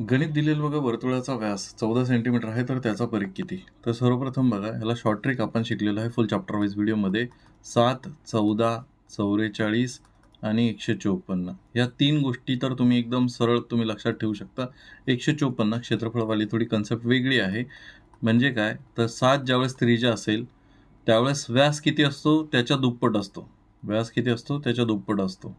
गणित दिलेलं बघा वर्तुळाचा व्यास चौदा सेंटीमीटर आहे तर त्याचा परीख किती? तर सर्वप्रथम बघा ह्याला शॉर्ट ट्रिक आपण शिकलेलं आहे फुल चॅप्टर वाईज व्हिडिओमध्ये सात चौदा चौवेचाळीस आणि एकशे चोपन्न. या तीन गोष्टी तर तुम्ही एकदम सरळ तुम्ही लक्षात ठेवू शकता. एकशे चोपन्न क्षेत्रफळवाली थोडी कन्सेप्ट वेगळी आहे. म्हणजे काय? तर सात ज्यावेळेस त्रिजा असेल त्यावेळेस व्यास किती असतो? त्याच्या दुप्पट असतो. व्यास किती असतो? त्याच्या दुप्पट असतो.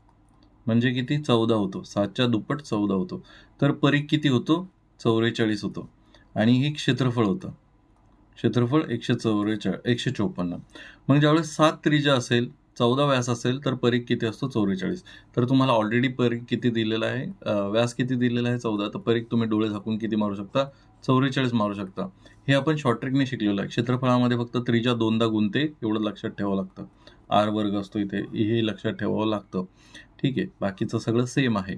म्हणजे किती? चौदा होतो. सातच्या दुप्पट चौदा होतो. तर परीख किती होतो? चौवेचाळीस होतो. आणि हे क्षेत्रफळ होतं. क्षेत्रफळ एकशे चौवेचाळ एकशे चोपन्न. मग ज्यावेळेस सात त्रिज्या असेल चौदा व्यास असेल तर परीख किती असतो? चौवेचाळीस. तर तुम्हाला ऑलरेडी परीख किती दिलेला आहे? व्यास किती दिलेला आहे? चौदा. तर परीख तुम्ही डोळे झाकून किती मारू शकता? चौवेचाळीस मारू शकता. हे आपण शॉर्ट ट्रिकने शिकलेलं आहे. क्षेत्रफळामध्ये फक्त त्रिजा दोनदा गुंते एवढं लक्षात ठेवावं लागतं. आर वर्ग असतो इथे. हे लक्षात ठेवावं लागतं. ठीक आहे बाकीचं सगळं सेम आहे.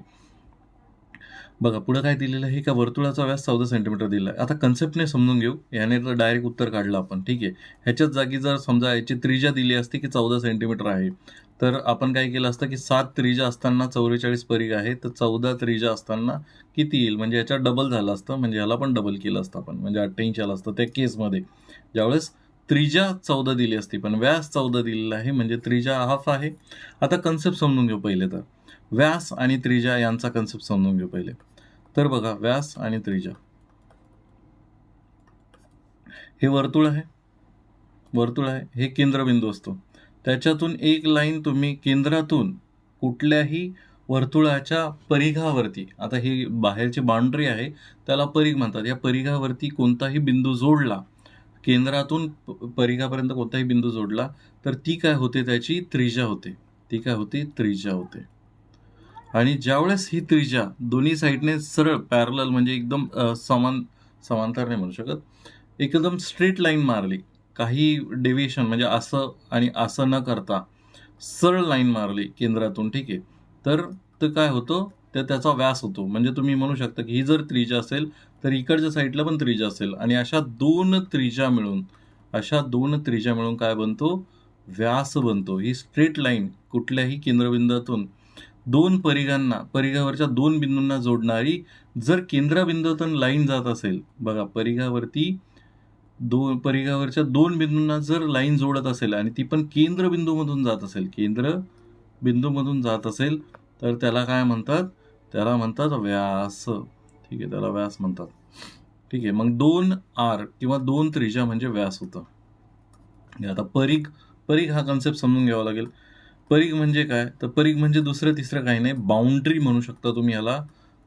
बघा पुढं काय दिलेलं आहे? का वर्तुळाचा व्यास चौदा सेंटीमीटर दिला आहे. आता कन्सेप्टने समजून घेऊ. याने तर डायरेक्ट उत्तर काढलं आपण. ठीक आहे. ह्याच्याच जागी जर समजा याची त्रिज्या दिली असती की चौदा सेंटीमीटर आहे तर आपण काय केलं असतं की सात त्रिज्या असताना चौवेचाळीस परीघ आहे तर चौदा त्रिज्या असताना किती येईल? म्हणजे याच्यात डबल झालं असतं. म्हणजे ह्याला पण डबल केलं असतं आपण. म्हणजे अठ्ठ्याऐंशी आलं असतं त्या केसमध्ये ज्यावेळेस त्रिजा चौदा दिली असती पण व्यास चौदा दिलेला आहे म्हणजे त्रिजा हाफ आहे. आता कन्सेप्ट समजून घेऊ पहिले तर. व्यास आणि त्रिजा यांचा कन्सेप्ट समजून घेऊ पहिले. तर बघा व्यास आणि त्रिजा. हे वर्तुळ आहे. वर्तुळ आहे. हे केंद्रबिंदू असतो. त्याच्यातून एक लाईन तुम्ही केंद्रातून कुठल्याही वर्तुळाच्या परिघावरती आता ही बाहेरची बाउंड्री आहे त्याला परिघ म्हणतात. या परिघावरती कोणताही बिंदू जोडला केंद्रातून प- परिघापर्यंत कोणताही बिंदू जोडला तर ती काय होते त्याची? त्रिज्या होते. ती काय होते? त्रिज्या होते. आणि ज्यावेळेस ही त्रिज्या दोन्ही साईडने सरळ पॅरल म्हणजे एकदम समान समांतर नाही म्हणू शकत एकदम स्ट्रेट लाईन मारली काही डेव्हिएशन म्हणजे असं आणि असं न करता सरळ लाईन मारली केंद्रातून ठीक आहे. तर काय होतं? तर त्याचा व्यास होतो. म्हणजे तुम्ही म्हणू शकता की ही जर त्रिजा असेल तर इकडच्या साईडला पण त्रिजा असेल. आणि अशा दोन त्रिजा मिळून अशा दोन त्रिज्या मिळून काय बनतो? व्यास बनतो. ही स्ट्रेट लाईन कुठल्याही केंद्रबिंदूतून. दोन परिघांना परिघावरच्या दोन बिंदूंना जोडणारी जर केंद्रबिंदूतून लाईन जात असेल बघा परिघावरती दोन परिघावरच्या दोन बिंदूंना जर लाईन जोडत असेल आणि ती पण केंद्रबिंदूमधून जात असेल केंद्र बिंदूमधून जात असेल तर त्याला काय म्हणतात? त्याला म्हणतात व्यास. ठीक आहे त्याला व्यास म्हणतात. ठीक आहे मग दोन आर किंवा दोन त्रिज्या म्हणजे व्यास होतं. आता परीघ परीघ हा कन्सेप्ट समजून घ्यावा लागेल. परीघ म्हणजे काय? तर परीघ म्हणजे दुसरं तिसरं काही नाही. बाउंड्री म्हणू शकता तुम्ही याला.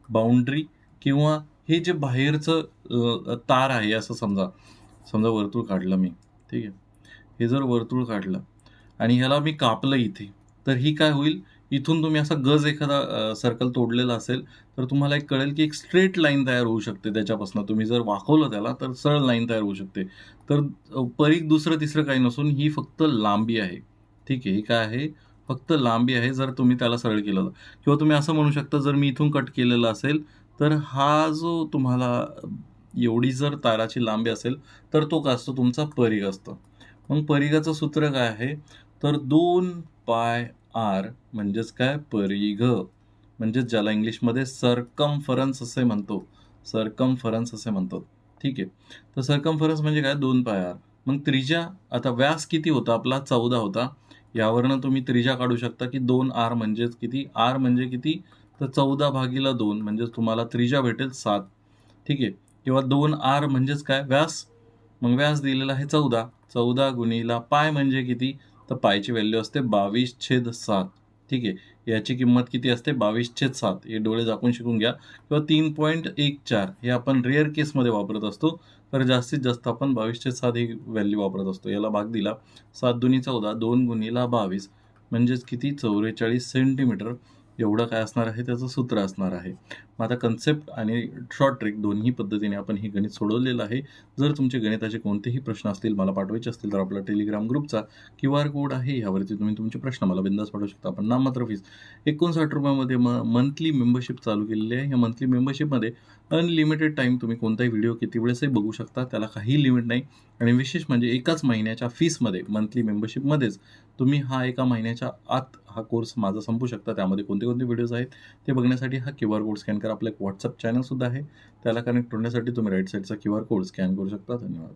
बाउंड्री किंवा हे जे बाहेरचं तार आहे असं समजा. समजा वर्तुळ काढलं मी. ठीक आहे. हे जर वर्तुळ काढलं आणि ह्याला मी कापलं इथे तर ही काय होईल? इथून तुम्ही असा गज एखादा सर्कल तोडलेला असेल तर तुम्हाला एक कळेल की एक स्ट्रेट लाईन तयार होऊ शकते त्याच्यापासून. तुम्ही जर वाकवलं त्याला तर सरळ लाईन तयार होऊ शकते. तर परीक दुसरं तिसरं काही नसून ही फक्त लांबी आहे. ठीक आहे ही काय आहे? फक्त लांबी आहे जर तुम्ही त्याला सरळ केलं तर. किंवा तुम्ही असं म्हणू शकता जर मी इथून कट केलेलं असेल तर हा जो तुम्हाला एवढी जर ताराची लांबी असेल तर तो काय असतो? तुमचा परीघ असतो. मग परिघाचं सूत्र काय आहे? तर दोन पाय आर म्हणजेच काय? परिघ. म्हणजेच ज्याला इंग्लिशमध्ये सरकमफरन्स असे म्हणतो. सरकमफरन्स असे म्हणतो. ठीक आहे. तर सरकमफरन्स म्हणजे काय? दोन पाय आर. मग त्रिजा आता व्यास किती होता? आपला चौदा होता. यावरनं तुम्ही त्रिजा काढू शकता की दोन आर म्हणजेच किती? आर म्हणजे किती? तर चौदा भागीला दोन म्हणजेच तुम्हाला त्रिजा भेटेल सात. ठीक आहे. किंवा दोन आर म्हणजेच काय? व्यास. मग व्यास दिलेला आहे चौदा. चौदा गुणीला पाय म्हणजे किती? तर पायची व्हॅल्यू असते बावीस छेद सात. ठीक आहे? याची किंमत किती असते? बावीस छेद सात. हे डोळे झाकून शिकून घ्या. किंवा तीन पॉईंट एक चार. हे आपण रेअर केसमध्ये वापरत असतो. तर जास्तीत जास्त आपण बावीस छेद सात ही व्हॅल्यू वापरत असतो. याला भाग दिला. सात दुनी चौदा दोन गुणीला बावीस. म्हणजेच किती? चौवेचाळीस सेंटीमीटर एवढं काय असणार आहे त्याचं सूत्र असणार आहे. मग आता कन्सेप्ट आणि शॉर्ट ट्रिक दोन्ही पद्धतीने आपण हे गणित सोडवलेलं आहे. जर तुमचे गणिताचे कोणतेही प्रश्न असतील मला पाठवायचे असतील तर आपला टेलिग्राम ग्रुपचा क्यू आर कोड आहे. ह्यावरती तुम्ही तुमचे प्रश्न मला बिंदास पाठवू शकता. आपण नाममात्र फीस एकोणसाठ रुपयामध्ये म मंथली मेंबरशिप चालू केलेली आहे. या मंथली मेंबरशिपमध्ये अनलिमिटेड टाईम तुम्ही कोणताही व्हिडिओ किती वेळेसही बघू शकता त्याला काही लिमिट नाही. आणि विशेष म्हणजे एकाच महिन्याच्या फीसमध्ये मंथली मेंबरशिपमध्येच तुम्ही हा एका महिन्याच्या आत हा कोर्स माझा संपू शकता. त्यामध्ये कोणते कोणते व्हिडिओज आहेत ते बघण्यासाठी हा क्यू आर कोड स्कॅन करा. आपलं एक व्हॉट्सअप चॅनलसुद्धा आहे. त्याला कनेक्ट होण्यासाठी तुम्ही राईट साईडचा क्यू आर कोड स्कॅन करू शकता. धन्यवाद.